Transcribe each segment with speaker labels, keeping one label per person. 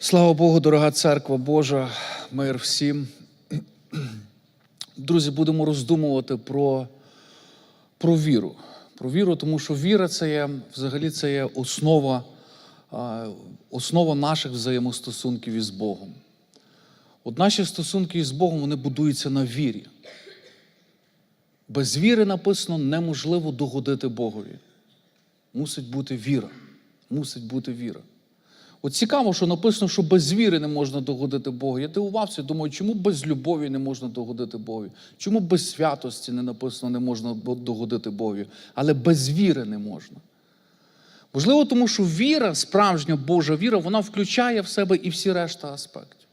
Speaker 1: Слава Богу, дорога церква Божа, мир всім. Друзі, будемо роздумувати про, про віру. Про віру, тому що віра це є взагалі це є основа, основа наших взаємостосунків із Богом. От наші стосунки із Богом вони будуються на вірі. Без віри написано неможливо догодити Богові. Мусить бути віра. Мусить бути віра. От цікаво, що написано, що без віри не можна догодити Богу. Я дивувався, думаю, чому без любові не можна догодити Богові? Чому без святості не написано не можна догодити Богові? Але без віри не можна. Можливо, тому що віра, справжня Божа віра, вона включає в себе і всі решта аспектів.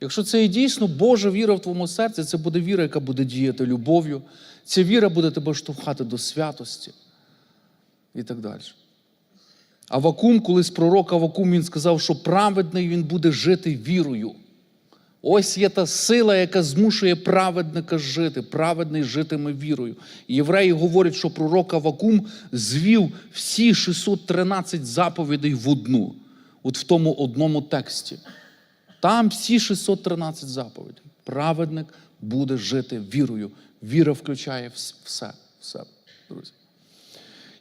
Speaker 1: Якщо це і дійсно Божа віра в твоєму серці, це буде віра, яка буде діяти любов'ю. Ця віра буде тебе штовхати до святості і так далі. Авакум, колись пророк Авакум, він сказав, що праведний він буде жити вірою. Ось є та сила, яка змушує праведника жити. Праведний житиме вірою. Євреї говорять, що пророк Авакум звів всі 613 заповідей в одну, от в тому одному тексті. Там всі 613 заповідей. Праведник буде жити вірою. Віра включає все, все, друзі.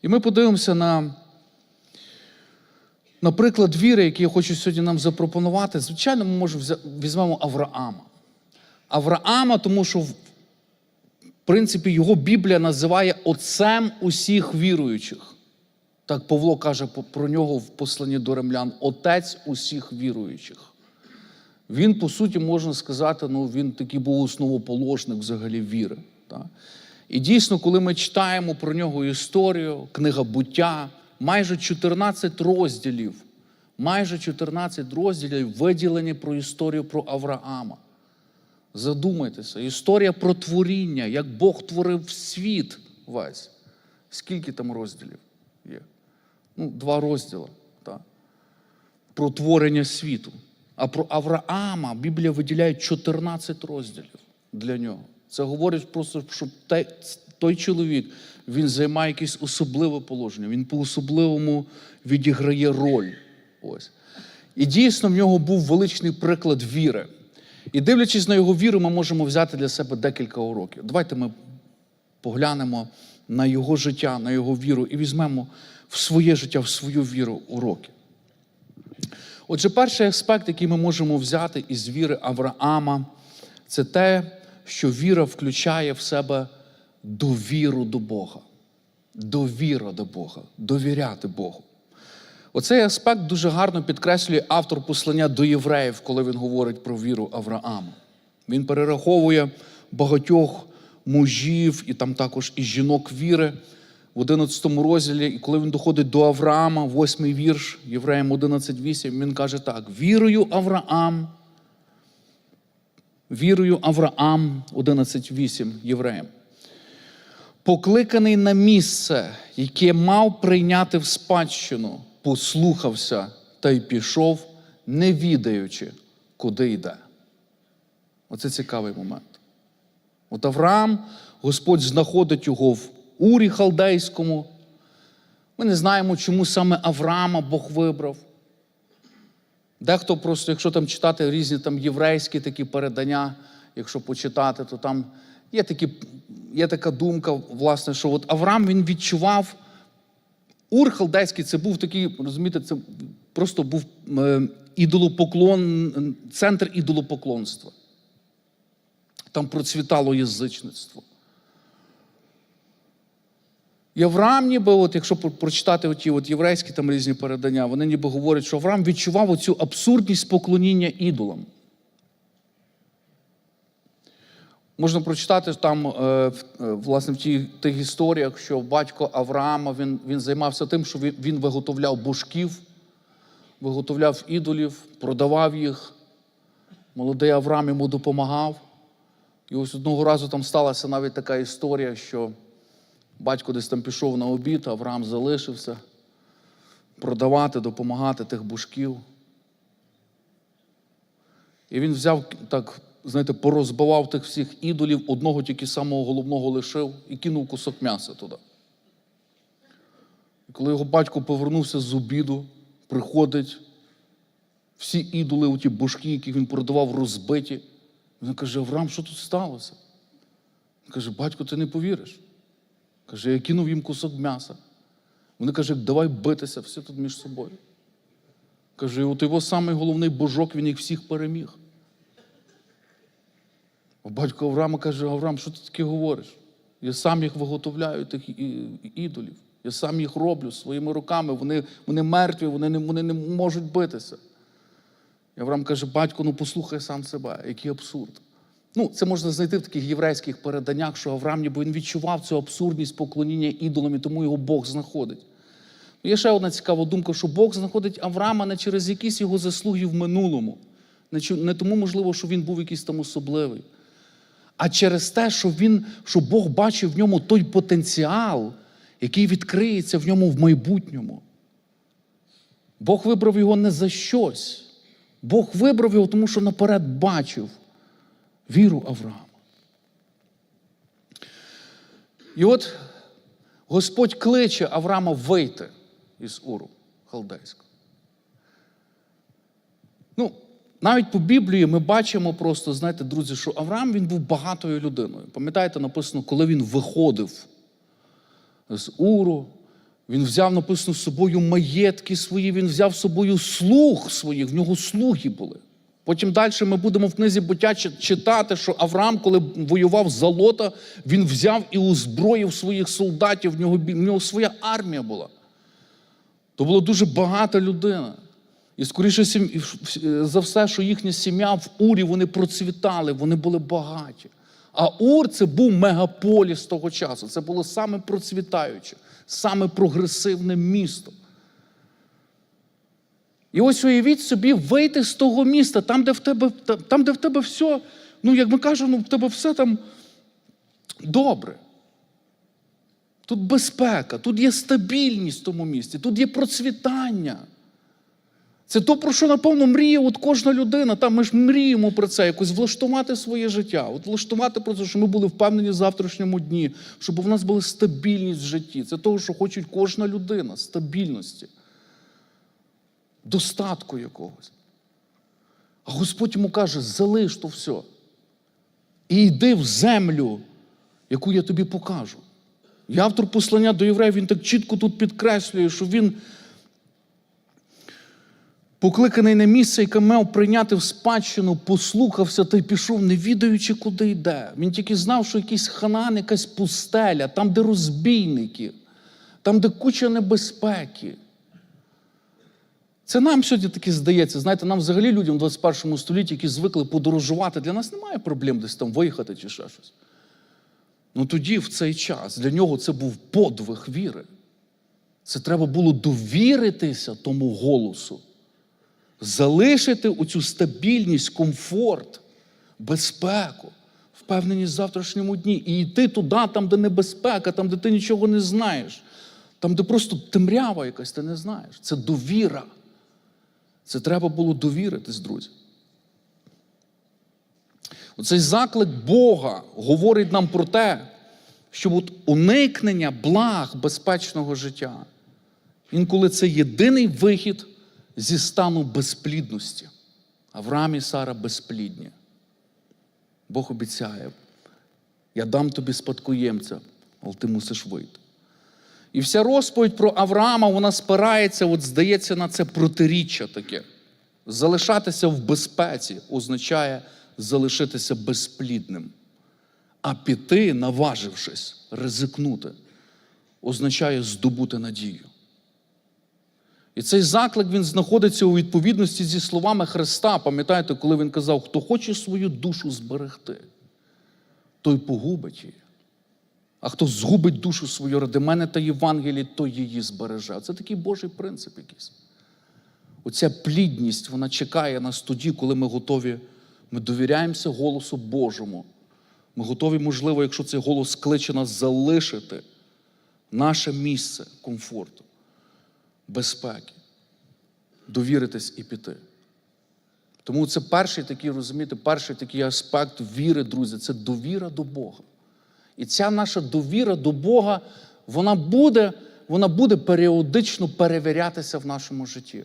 Speaker 1: І ми подивимося на Наприклад, віри, який я хочу сьогодні нам запропонувати, звичайно, ми можемо візьмемо Авраама. Авраама, тому що, в принципі, його Біблія називає отцем усіх віруючих. Так Павло каже про нього в посланні до римлян: Отець усіх віруючих. Він, по суті, можна сказати, ну, він такий був основоположник взагалі віри. Так? І дійсно, коли ми читаємо про нього історію, книга буття майже 14 розділів, майже 14 розділів виділені про історію про Авраама. Задумайтеся, історія про творіння, як Бог творив світ весь. Скільки там розділів є? Ну, Два розділи. Так? Про творення світу. А про Авраама Біблія виділяє 14 розділів для нього. Це говорить просто, що той чоловік він займає якесь особливе положення, він по-особливому відіграє роль. Ось. І дійсно в нього був величний приклад віри. І дивлячись на його віру, ми можемо взяти для себе декілька уроків. Давайте ми поглянемо на його життя, на його віру і візьмемо в своє життя, в свою віру уроки. Отже, перший аспект, який ми можемо взяти із віри Авраама, це те, що віра включає в себе довіру до Бога. Довіра до Бога, довіряти Богу. Оцей аспект дуже гарно підкреслює автор послання до євреїв, коли він говорить про віру Авраама. Він перераховує багатьох мужів і там також і жінок віри в 11 розділі. І коли він доходить до Авраама, восьмий вірш, Євреям 11.8, він каже так: вірою Авраам. Вірою Авраам 11.8 євреям покликаний на місце, яке мав прийняти в спадщину, послухався та й пішов, не відаючи, куди йде. Оце цікавий момент. От Авраам, Господь знаходить його в Урі Халдейському. Ми не знаємо, чому саме Авраама Бог вибрав. Дехто просто, якщо там читати різні там єврейські такі передання, якщо почитати, то там є такі є така думка, власне, що от Авраам він відчував. Ур Халдейський це був такий, розумієте, це просто був е, ідолопоклон, центр ідолопоклонства. Там процвітало язичництво. І Авраам, ніби, от, якщо прочитати оті от єврейські там різні передання, вони ніби говорять, що Авраам відчував оцю абсурдність поклоніння ідолам. Можна прочитати там, е, е, власне, в тих, тих історіях, що батько Авраама він він займався тим, що він, він виготовляв божків, виготовляв ідолів, продавав їх. Молодий Авраам йому допомагав. І ось одного разу там сталася навіть така історія, що батько десь там пішов на обід, Авраам залишився продавати, допомагати тих божків. І він взяв так знаєте, порозбивав тих всіх ідолів, одного тільки самого головного лишив і кинув кусок м'яса туди. І коли його батько повернувся з обіду, приходить, всі ідоли, оті божки, які він продавав, розбиті. Він каже: Авраам, що тут сталося? Він каже, батько, ти не повіриш. Каже, я кинув їм кусок м'яса. Вони кажуть, давай битися всі тут між собою. Каже, от його самий головний божок, він їх всіх переміг. Батько Авраама каже, Авраам, що ти таке говориш? Я сам їх виготовляю, тих ідолів. Я сам їх роблю своїми руками. Вони, вони мертві, вони не, вони не можуть битися. І Авраам каже, батько, ну послухай сам себе, який абсурд. Ну, це можна знайти в таких єврейських переданнях, що Авраам, ніби він відчував цю абсурдність поклоніння ідолам, і тому його Бог знаходить. Ну, Є ще одна цікава думка, що Бог знаходить Авраама не через якісь його заслуги в минулому, не тому, можливо, що він був якийсь там особливий, а через те, що, він, що Бог бачив в ньому той потенціал, який відкриється в ньому в майбутньому. Бог вибрав його не за щось. Бог вибрав його, тому що наперед бачив віру Авраама. І от Господь кличе Авраама вийти із Уру Халдейського. Ну, навіть по Біблії ми бачимо просто, знаєте, друзі, що Авраам він був багатою людиною. Пам'ятаєте, написано, коли він виходив з Уру, він взяв, написано, з собою маєтки свої, він взяв з собою слуг своїх, в нього слуги були. Потім далі ми будемо в книзі буття читати, що Авраам, коли воював за Лота, він взяв і озброїв своїх солдатів, в нього, в нього своя армія була. То була дуже багата людина. І скоріше за все, що їхня сім'я в Урі вони процвітали, вони були багаті. А Ур це був мегаполіс того часу. Це було саме процвітаюче, саме прогресивне місто. І ось уявіть собі вийти з того міста, там, де в тебе, там, де в тебе все, ну як ми кажемо, ну, в тебе все там добре. Тут безпека, тут є стабільність в тому місті, тут є процвітання. Це то, про що, напевно, мріє от кожна людина. Там ми ж мріємо про це, якось влаштувати своє життя. От влаштувати про це, що ми були впевнені в завтрашньому дні, щоб у нас була стабільність в житті. Це того, що хоче кожна людина стабільності, достатку якогось. А Господь йому каже: залиш то все. І йди в землю, яку я тобі покажу. І автор послання до євреїв, він так чітко тут підкреслює, що він покликаний на місце, яке мав прийняти в спадщину, послухався та й пішов, не відаючи, куди йде. Він тільки знав, що якийсь ханан, якась пустеля, там, де розбійники, там, де куча небезпеки. Це нам сьогодні таки здається. Знаєте, нам взагалі людям в 21 столітті, які звикли подорожувати, для нас немає проблем десь там виїхати чи ще щось. Ну тоді, в цей час, для нього це був подвиг віри. Це треба було довіритися тому голосу, залишити оцю стабільність, комфорт, безпеку, впевненість в завтрашньому дні. І йти туди, там, де небезпека, там, де ти нічого не знаєш, там, де просто темрява якась, ти не знаєш. Це довіра. Це треба було довіритись, друзі. Оцей заклик Бога говорить нам про те, що от уникнення благ безпечного життя, інколи це єдиний вихід зі стану безплідності. Авраам і Сара безплідні. Бог обіцяє, я дам тобі спадкоємця, але ти мусиш вийти. І вся розповідь про Авраама, вона спирається, от здається, на це протиріччя таке. Залишатися в безпеці означає залишитися безплідним. А піти, наважившись, ризикнути, означає здобути надію. І цей заклик він знаходиться у відповідності зі словами Христа. Пам'ятаєте, коли він казав, хто хоче свою душу зберегти, той погубить її. А хто згубить душу свою ради мене та Євангелії, той її збереже. Це такий Божий принцип якийсь. Оця плідність, вона чекає нас тоді, коли ми готові, ми довіряємося голосу Божому. Ми готові, можливо, якщо цей голос кличе нас залишити наше місце комфорту, безпеки, довіритись і піти. Тому це перший такий, розумієте, перший такий аспект віри, друзі, це довіра до Бога. І ця наша довіра до Бога, вона буде, вона буде періодично перевірятися в нашому житті.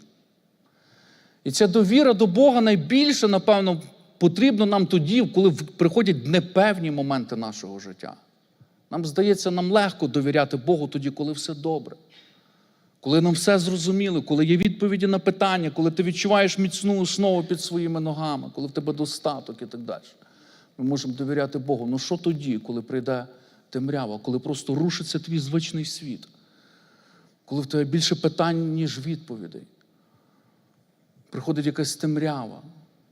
Speaker 1: І ця довіра до Бога найбільше, напевно, потрібна нам тоді, коли приходять непевні моменти нашого життя. Нам здається, нам легко довіряти Богу тоді, коли все добре. Коли нам все зрозуміло, коли є відповіді на питання, коли ти відчуваєш міцну основу під своїми ногами, коли в тебе достаток і так далі. Ми можемо довіряти Богу. Ну що тоді, коли прийде темрява, коли просто рушиться твій звичний світ, коли в тебе більше питань, ніж відповідей? Приходить якась темрява,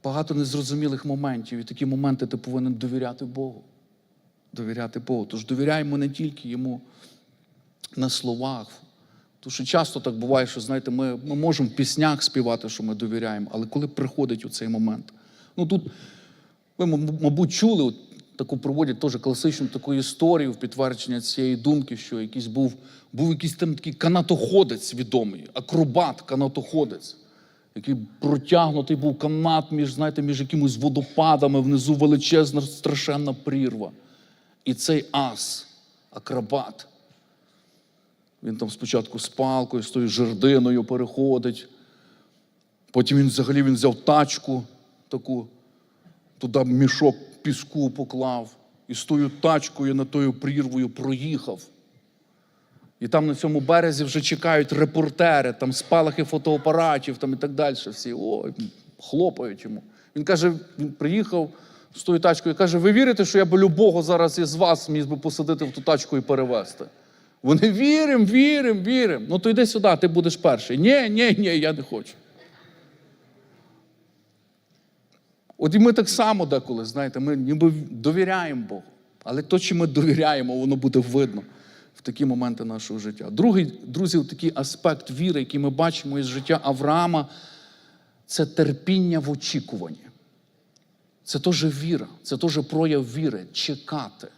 Speaker 1: багато незрозумілих моментів, і такі моменти ти повинен довіряти Богу. Довіряти Богу. Тож довіряємо не тільки йому на словах. Тому що часто так буває, що знаєте, ми, ми можемо в піснях співати, що ми довіряємо, але коли приходить у цей момент, ну тут ви, мабуть, чули от таку проводять теж класичну таку історію в підтвердження цієї думки, що якийсь був, був якийсь там такий канатоходець відомий, акробат, канатоходець, який протягнутий був канат між, знаєте, між якимось водопадами, внизу величезна страшенна прірва. І цей ас, акробат, він там спочатку з палкою, з тою жердиною переходить. Потім він взагалі він взяв тачку таку, туди мішок піску поклав і з тою тачкою на тою прірвою проїхав. І там на цьому березі вже чекають репортери, там спалахи фотоапаратів там і так далі. Всі ой, хлопають йому. Він каже: він приїхав з тою тачкою і каже: Ви вірите, що я би любого зараз із вас міг би посадити в ту тачку і перевезти? Вони віримо, віримо, віримо. Ну то йди сюди, ти будеш перший. Ні, ні, ні, я не хочу. От і ми так само деколи, знаєте, ми ніби довіряємо Богу. Але то, чи ми довіряємо, воно буде видно в такі моменти нашого життя. Другий, друзі, такий аспект віри, який ми бачимо із життя Авраама, це терпіння в очікуванні. Це теж віра, це теж прояв віри чекати.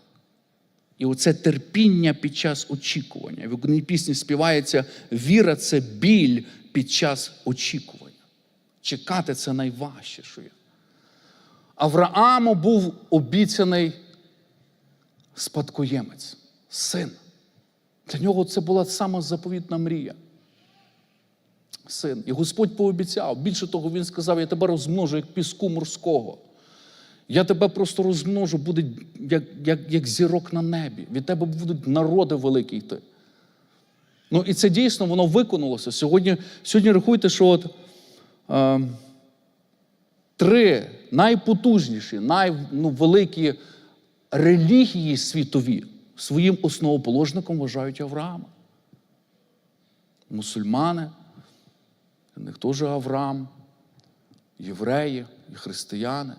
Speaker 1: І оце терпіння під час очікування. В одній пісні співається віра це біль під час очікування. Чекати це найважче, що є. Аврааму був обіцяний спадкоємець, син. Для нього це була сама заповітна мрія. Син. І Господь пообіцяв. Більше того, він сказав: я тебе розмножу як піску морського. Я тебе просто розмножу, буде як, як, як зірок на небі. Від тебе будуть народи великі йти. Ну і це дійсно воно виконалося. Сьогодні, сьогодні рахуйте, що от, е, три найпотужніші, найвеликі релігії світові своїм основоположником вважають Авраама. Мусульмани, в них теж Авраам, євреї і християни.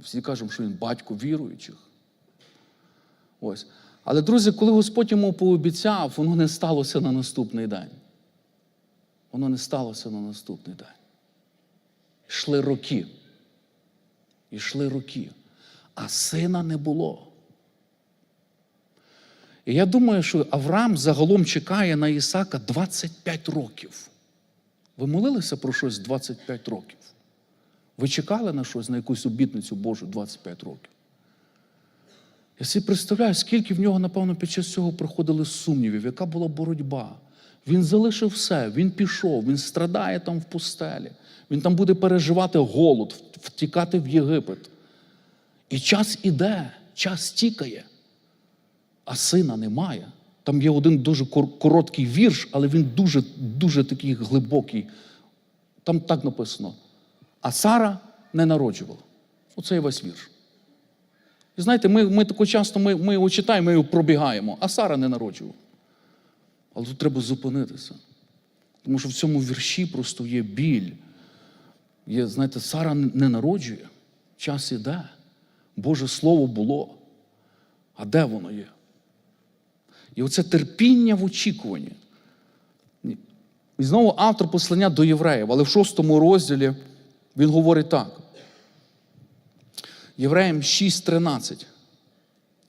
Speaker 1: Всі кажемо, що він батько віруючих. Ось. Але, друзі, коли Господь йому пообіцяв, воно не сталося на наступний день. Воно не сталося на наступний день. Йшли роки. Йшли роки. А сина не було. І я думаю, що Авраам загалом чекає на Ісака 25 років. Ви молилися про щось 25 років? Ви чекали на щось, на якусь обітницю Божу 25 років? Я собі представляю, скільки в нього, напевно, під час цього проходили сумнівів, яка була боротьба. Він залишив все, він пішов, він страдає там в пустелі. Він там буде переживати голод, втікати в Єгипет. І час іде, час тікає, а сина немає. Там є один дуже короткий вірш, але він дуже, дуже такий глибокий. Там так написано. А Сара не народжувала. Оце і весь вірш. І знаєте, ми, ми тако часто ми, ми його читаємо, ми його пробігаємо, а Сара не народжувала. Але тут треба зупинитися. Тому що в цьому вірші просто є біль. Є, знаєте, Сара не народжує, час іде. Боже Слово було. А де воно є? І оце терпіння в очікуванні. І знову автор послання до євреїв, але в шостому розділі він говорить так. Євреям 6.13.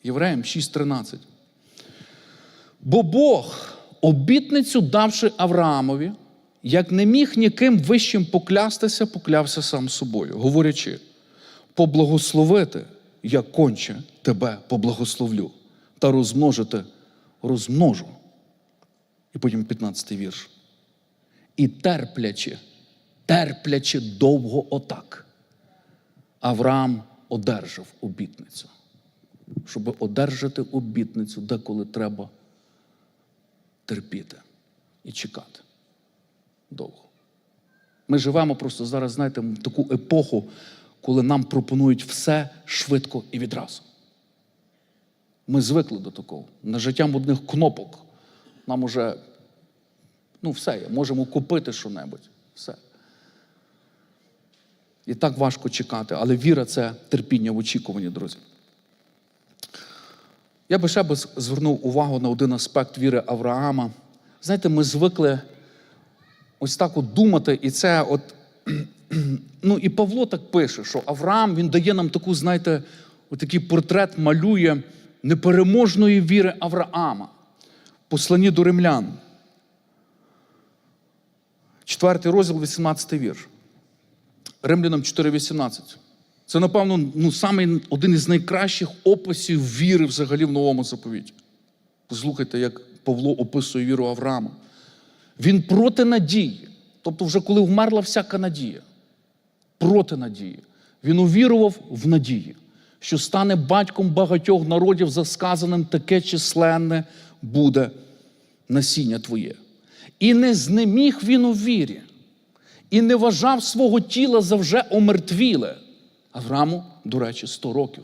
Speaker 1: Євреям 6.13. Бо Бог, обітницю давши Авраамові, як не міг ніким вищим поклястися, поклявся сам собою, говорячи, поблагословити, я конче тебе поблагословлю, та розмножити розмножу. І потім 15 вірш. І терплячи, терплячи довго отак. Авраам одержав обітницю. Щоб одержати обітницю, деколи треба терпіти і чекати довго. Ми живемо просто зараз, знаєте, в таку епоху, коли нам пропонують все швидко і відразу. Ми звикли до такого. На життям одних кнопок нам уже, ну, все є, можемо купити що-небудь. Все. І так важко чекати, але віра це терпіння в очікуванні, друзі. Я би ще би звернув увагу на один аспект віри Авраама. Знаєте, ми звикли ось так от думати, і це от. Ну і Павло так пише, що Авраам він дає нам таку, знаєте, такий портрет малює непереможної віри Авраама. в Посланні до римлян. Четвертий розділ, 18 вірш. Римлянам 4,18. Це, напевно, ну, самий, один із найкращих описів віри взагалі в новому заповіті. Послухайте, як Павло описує віру Авраама. Він проти надії. Тобто, вже коли вмерла всяка надія, проти надії. Він увірував в надії, що стане батьком багатьох народів за сказаним таке численне буде насіння твоє. І не знеміг він у вірі, і не вважав свого тіла за вже омертвіле. Аврааму, до речі, 100 років,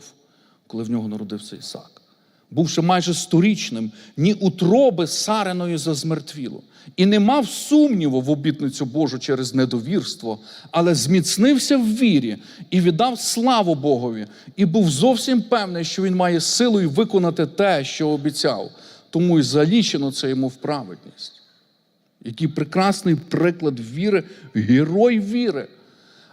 Speaker 1: коли в нього народився Ісак. Бувши майже сторічним, ні утроби Сариної зазмертвіло, і не мав сумніву в обітницю Божу через недовірство, але зміцнився в вірі і віддав славу Богові, і був зовсім певний, що він має силою виконати те, що обіцяв. Тому і залічено це йому в праведність. Який прекрасний приклад віри, герой віри.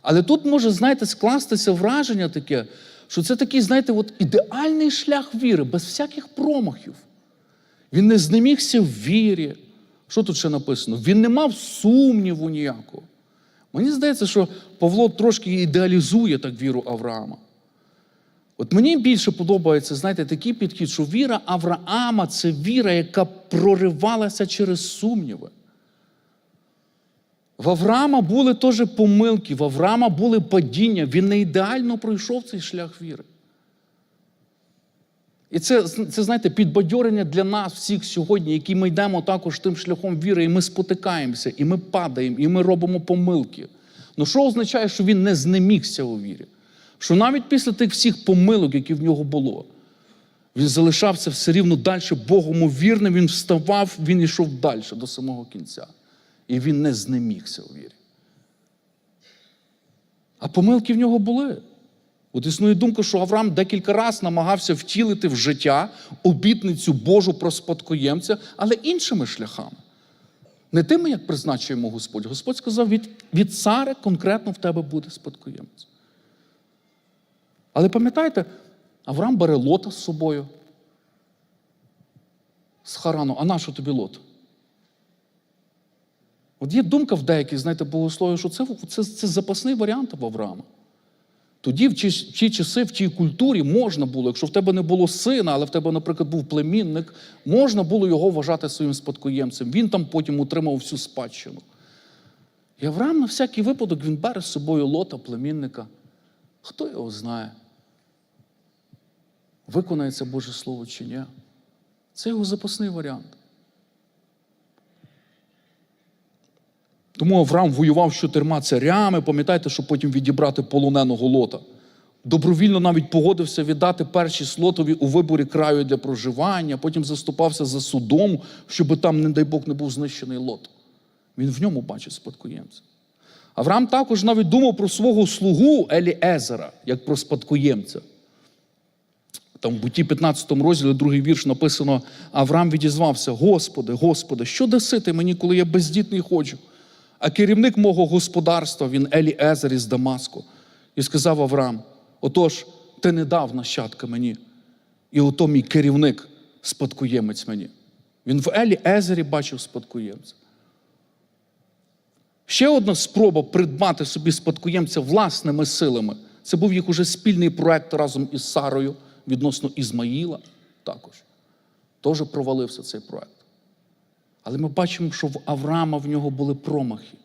Speaker 1: Але тут може, знаєте, скластися враження таке, що це такий, знаєте, от ідеальний шлях віри, без всяких промахів. Він не знемігся в вірі. Що тут ще написано? Він не мав сумніву ніякого. Мені здається, що Павло трошки ідеалізує так віру Авраама. От мені більше подобається, знаєте, такий підхід, що віра Авраама це віра, яка проривалася через сумніви. В Авраама були теж помилки, в Авраама були падіння. Він не ідеально пройшов цей шлях віри. І це, це, знаєте, підбадьорення для нас всіх сьогодні, які ми йдемо також тим шляхом віри, і ми спотикаємося, і ми падаємо, і ми робимо помилки. Ну що означає, що він не знемігся у вірі? Що навіть після тих всіх помилок, які в нього було, він залишався все рівно далі Богому вірним, він вставав, він йшов далі до самого кінця. І він не знемігся у вірі. А помилки в нього були. От існує думка, що Авраам декілька разів намагався втілити в життя обітницю Божу про спадкоємця, але іншими шляхами. Не тими, як призначує йому Господь. Господь сказав, від, від царя конкретно в тебе буде спадкоємець. Але пам'ятаєте, Авраам бере лота з собою. З Харану, а нащо тобі лот? От є думка в деяких, знаєте, богословів, що це, це, це запасний варіант в Авраама. Тоді, в ті, в ті часи, в тій культурі можна було, якщо в тебе не було сина, але в тебе, наприклад, був племінник, можна було його вважати своїм спадкоємцем. Він там потім отримав всю спадщину. І Авраам на всякий випадок він бере з собою лота, племінника. Хто його знає? Виконається Боже Слово чи ні? Це його запасний варіант. Тому Авраам воював з чотирма царями, пам'ятаєте, щоб потім відібрати полоненого лота. Добровільно навіть погодився віддати перші слотові у виборі краю для проживання, потім заступався за судом, щоб там, не дай Бог, не був знищений лот. Він в ньому бачить спадкоємця. Авраам також навіть думав про свого слугу Еліезера, як про спадкоємця. Там в буті 15 розділі, другий вірш написано: Авраам відізвався: Господи, Господи, що даси ти мені, коли я бездітний ходжу? А керівник мого господарства, він Еліезер із Дамаску, і сказав Авраам: Отож, ти не дав нащадка мені, і ото мій керівник, спадкоємець мені. Він в Еліезері бачив спадкоємця. Ще одна спроба придбати собі спадкоємця власними силами. Це був їх уже спільний проект разом із Сарою відносно Ізмаїла також. Теж провалився цей проект. Але ми бачимо, що в Авраама в нього були промахи.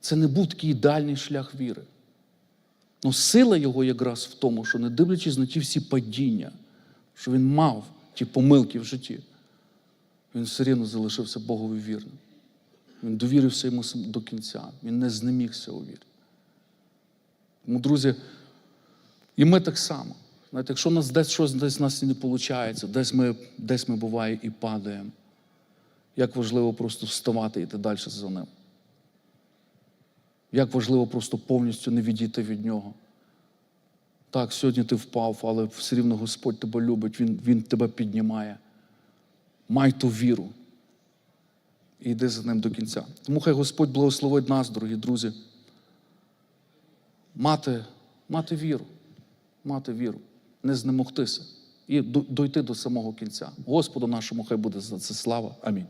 Speaker 1: це не був такий ідеальний шлях віри. Ну, сила його якраз в тому, що не дивлячись на ті всі падіння, що він мав ті помилки в житті, він все рівно залишився Богові вірним. Він довірився йому до кінця. Він не знемігся у вірі. Тому, друзі, і ми так само. Знаєте, якщо нас десь щось десь нас не виходить, десь ми, десь ми буває і падаємо, як важливо просто вставати і йти далі за ним. Як важливо просто повністю не відійти від нього. Так, сьогодні ти впав, але все рівно Господь тебе любить, Він, Він тебе піднімає. Май ту віру. І йди за ним до кінця. Тому хай Господь благословить нас, дорогі друзі. Мати, мати віру, мати віру, не знемогтися і дойти до самого кінця. Господу нашому хай буде за це слава. Амінь.